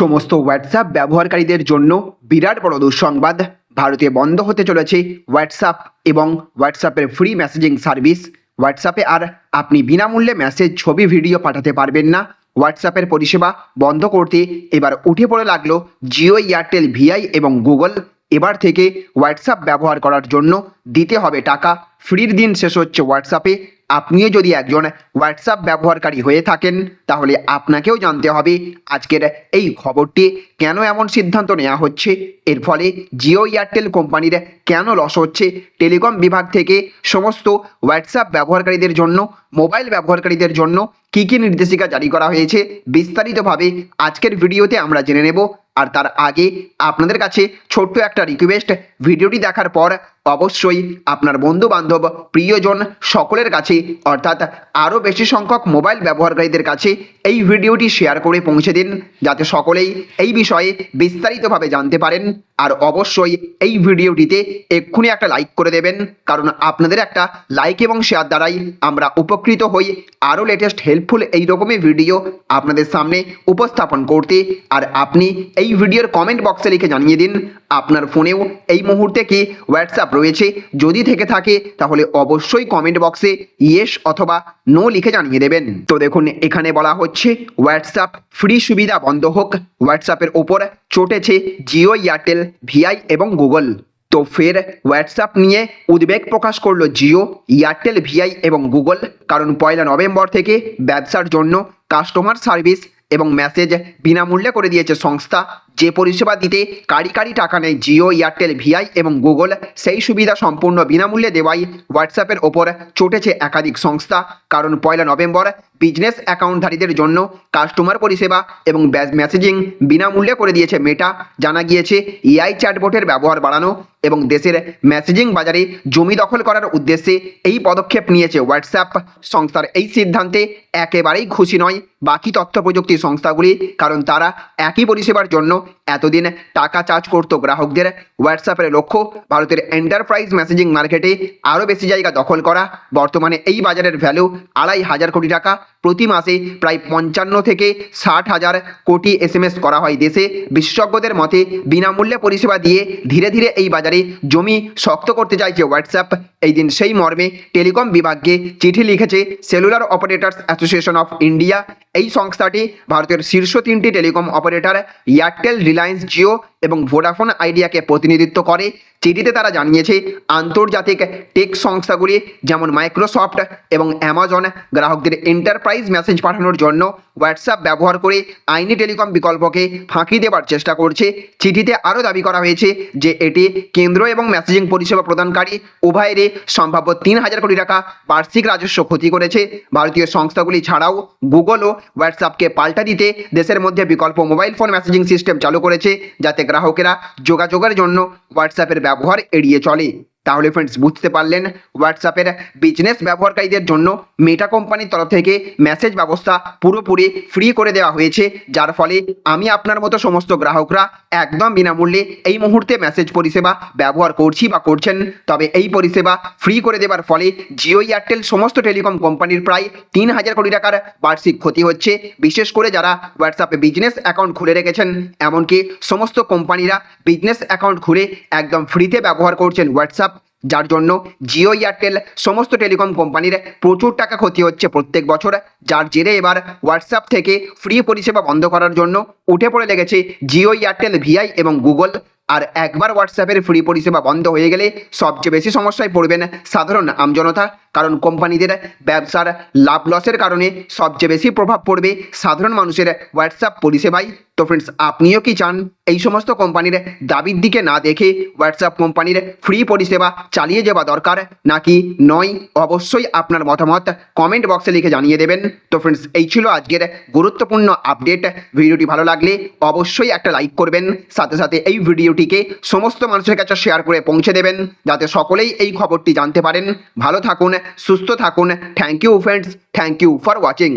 সমস্ত হোয়াটসঅ্যাপ ব্যবহারকারীদের জন্য বিরাট বড় দুঃসংবাদ। ভারতে বন্ধ হতে চলেছে হোয়াটসঅ্যাপ এবং হোয়াটসঅ্যাপের ফ্রি মেসেজিং সার্ভিস হোয়াটসঅ্যাপে আর আপনি বিনামূল্যে মেসেজ ছবি ভিডিও পাঠাতে পারবেন না। হোয়াটসঅ্যাপের পরিষেবা বন্ধ করতে এবার উঠে পড়ে লাগল জিও এয়ারটেল ভিআই এবং গুগল এবার থেকে হোয়াটসঅ্যাপ ব্যবহার করার জন্য দিতে হবে টাকা। ফ্রির দিন শেষ হচ্ছে হোয়াটসঅ্যাপে আপনিও যদি একজন হোয়াটসঅ্যাপ ব্যবহারকারী হয়ে থাকেন, তাহলে আপনাকেও জানতে হবে আজকের এই খবরটি কেন এমন সিদ্ধান্ত নেওয়া হচ্ছে। এর ফলে জিও এয়ারটেল কোম্পানির কেন লস হচ্ছে? টেলিকম বিভাগ থেকে সমস্ত হোয়াটসঅ্যাপ ব্যবহারকারীদের জন্য মোবাইল ব্যবহারকারীদের জন্য কী কী নির্দেশিকা জারি করা হয়েছে, বিস্তারিতভাবে আজকের ভিডিওতে আমরা জেনে নেব। আর তার আগে আপনাদের কাছে ছোট্ট একটা রিকোয়েস্ট ভিডিওটি দেখার পর অবশ্যই আপনার বন্ধু বান্ধব প্রিয়জন সকলের কাছে, অর্থাৎ আরও বেশি সংখ্যক মোবাইল ব্যবহারকারীদের কাছে এই ভিডিওটি শেয়ার করে পৌঁছে দিন, যাতে সকলেই এই বিষয়ে বিস্তারিতভাবে জানতে পারেন। আর অবশ্যই এই ভিডিওটিতে এক্ষুনি একটা লাইক করে দেবেন, কারণ আপনাদের একটা লাইক এবং শেয়ার দ্বারাই আমরা উপকৃত হই আরও লেটেস্ট হেল্পফুল এই রকমই ভিডিও আপনাদের সামনে উপস্থাপন করতে। আর আপনি এই ভিডিওর কমেন্ট বক্সে লিখে জানিয়ে দিন আপনার ফোনেও এই মুহূর্তে কি হোয়াটসঅ্যাপ রয়েছে? যদি থেকে থাকে, তাহলে অবশ্যই কমেন্ট বক্সে ইয়েস অথবা নো লিখে জানিয়ে দেবেন। তো দেখুন, এখানে বলা হচ্ছে হোয়াটসঅ্যাপ ফ্রি সুবিধা বন্ধ হোক। হোয়াটসঅ্যাপের ওপর চটেছে জিও এয়ারটেল ভিআই এবং গুগল তো ফের হোয়াটসঅ্যাপ নিয়ে উদ্বেগ প্রকাশ করল জিও এয়ারটেল ভিআই এবং গুগল কারণ পয়লা নভেম্বর থেকে ব্যবসার জন্য কাস্টমার সার্ভিস এবং মেসেজ বিনামূল্যে করে দিয়েছে সংস্থা। যে পরিষেবা দিতে কারি কারি টাকা নেয় জিও, এয়ারটেল, ভিআই এবং গুগল, সেই সুবিধা সম্পূর্ণ বিনামূল্যে দেওয়াই হোয়াটসঅ্যাপের ওপর চটেছে একাধিক সংস্থা। কারণ পয়লা নভেম্বর বিজনেস অ্যাকাউন্টধারীদের জন্য কাস্টমার পরিষেবা এবং মেসেজিং বিনামূল্যে করে দিয়েছে মেটা জানা গিয়েছে, এআই চ্যাটবোটের ব্যবহার বাড়ানো এবং দেশের মেসেজিং বাজারে জমি দখল করার উদ্দেশ্যে এই পদক্ষেপ নিয়েছে হোয়াটসঅ্যাপ। সংস্থার এই সিদ্ধান্তে একেবারেই খুশি নয় বাকি তথ্য প্রযুক্তি সংস্থাগুলি, কারণ তারা একই পরিষেবার জন্য এতদিন টাকা চার্জ করতো গ্রাহকদের। হোয়াটসঅ্যাপের লক্ষ্য ভারতের এন্টারপ্রাইজ মেসেজিং মার্কেটে আরও বেশি জায়গা দখল করা। বর্তমানে এই বাজারের ভ্যালু আড়াই হাজার কোটি টাকা। প্রতি মাসে প্রায় পঞ্চান্ন থেকে ষাট হাজার কোটি এস করা হয় দেশে। বিশেষজ্ঞদের মতে, বিনামূল্যে পরিষেবা দিয়ে ধীরে ধীরে এই বাজারে জমি শক্ত করতে চাইছে হোয়াটসঅ্যাপ এই দিন সেই মর্মে টেলিকম বিভাগকে চিঠি লিখেছে cellular operators association of India এই সংস্থাটি ভারতের শীর্ষ তিনটি telecom operator Airtel Reliance Jio এবং ভোডাফোন আইডিয়াকে প্রতিনিধিত্ব করে। চিঠিতে তারা জানিয়েছে, আন্তর্জাতিক টেক সংস্থাগুলি যেমন মাইক্রোসফট এবং অ্যামাজন গ্রাহকদের এন্টারপ্রাইজ মেসেজ পাঠানোর জন্য হোয়াটসঅ্যাপ ব্যবহার করে আইনি টেলিকম বিকল্পকে ফাঁকি দেওয়ার চেষ্টা করছে। চিঠিতে আরও দাবি করা হয়েছে যে এটি কেন্দ্র এবং মেসেজিং পরিষেবা প্রদানকারী উভয়েরই সম্ভাব্য তিন হাজার কোটি টাকা বার্ষিক রাজস্ব ক্ষতি করেছে। ভারতীয় সংস্থাগুলি ছাড়াও গুগলও হোয়াটসঅ্যাপকে পাল্টা দিতে দেশের মধ্যে বিকল্প মোবাইল ফোন মেসেজিং সিস্টেম চালু করেছে, যাতে গ্রাহকেরা যোগাযোগের জন্য হোয়াটসঅ্যাপের ব্যবহার এড়িয়ে চলে। তাহলে ফ্রেন্ডস বুঝতে পারলেন হোয়াটসঅ্যাপের বিজনেস ব্যবহারকারীদের জন্য মেটা কোম্পানির তরফ থেকে মেসেজ ব্যবস্থা পুরোপুরি ফ্রি করে দেওয়া হয়েছে। যার ফলে আমি আপনার মতো সমস্ত গ্রাহকরা একদম বিনামূল্যে এই মুহূর্তে মেসেজ পরিষেবা ব্যবহার করছি বা করছেন। তবে এই পরিষেবা ফ্রি করে দেওয়ার ফলে জিও এয়ারটেল সমস্ত টেলিকম কোম্পানির প্রায় তিন হাজার কোটি টাকার বার্ষিক ক্ষতি হচ্ছে। বিশেষ করে যারা হোয়াটসঅ্যাপে বিজনেস অ্যাকাউন্ট খুলে রেখেছেন, এমনকি সমস্ত কোম্পানিরা বিজনেস অ্যাকাউন্ট খুলে একদম ফ্রিতে ব্যবহার করছেন হোয়াটসঅ্যাপ যার জন্য জিও, এয়ারটেল সমস্ত টেলিকম কোম্পানির প্রচুর টাকা ক্ষতি হচ্ছে প্রত্যেক বছর। যার জেরে এবার হোয়াটসঅ্যাপ থেকে ফ্রি পরিষেবা বন্ধ করার জন্য উঠে পড়ে লেগেছে জিও, এয়ারটেল, ভিআই এবং গুগল। আর একবার হোয়াটসঅ্যাপের ফ্রি পরিষেবা বন্ধ হয়ে গেলে সবচেয়ে বেশি সমস্যায় পড়বেন সাধারণ আমজনতা। কারণ কোম্পানিদের ব্যবসার লাভ লসের কারণে সবচেয়ে বেশি প্রভাব পড়বে সাধারণ মানুষের হোয়াটসঅ্যাপ পরিষেবায়। তো ফ্রেন্ডস আপনিও কি চান এই সমস্ত কোম্পানির দাবির দিকে না দেখে হোয়াটসঅ্যাপ কোম্পানির ফ্রি পরিষেবা চালিয়ে যাওয়া দরকার? নাকি নয়, অবশ্যই আপনার মতামত কমেন্ট বক্সে লিখে জানিয়ে দেবেন। তো ফ্রেন্ডস এই ছিল আজকের গুরুত্বপূর্ণ আপডেট ভিডিওটি ভালো লাগলে অবশ্যই একটা লাইক করবেন। সাথে সাথে এই ভিডিওটিকে সমস্ত মানুষের কাছে শেয়ার করে পৌঁছে দেবেন। যাতে সকলেই এই খবরটি জানতে পারেন। ভালো থাকুন সুস্থ থাকুন। Thank you friends thank you for watching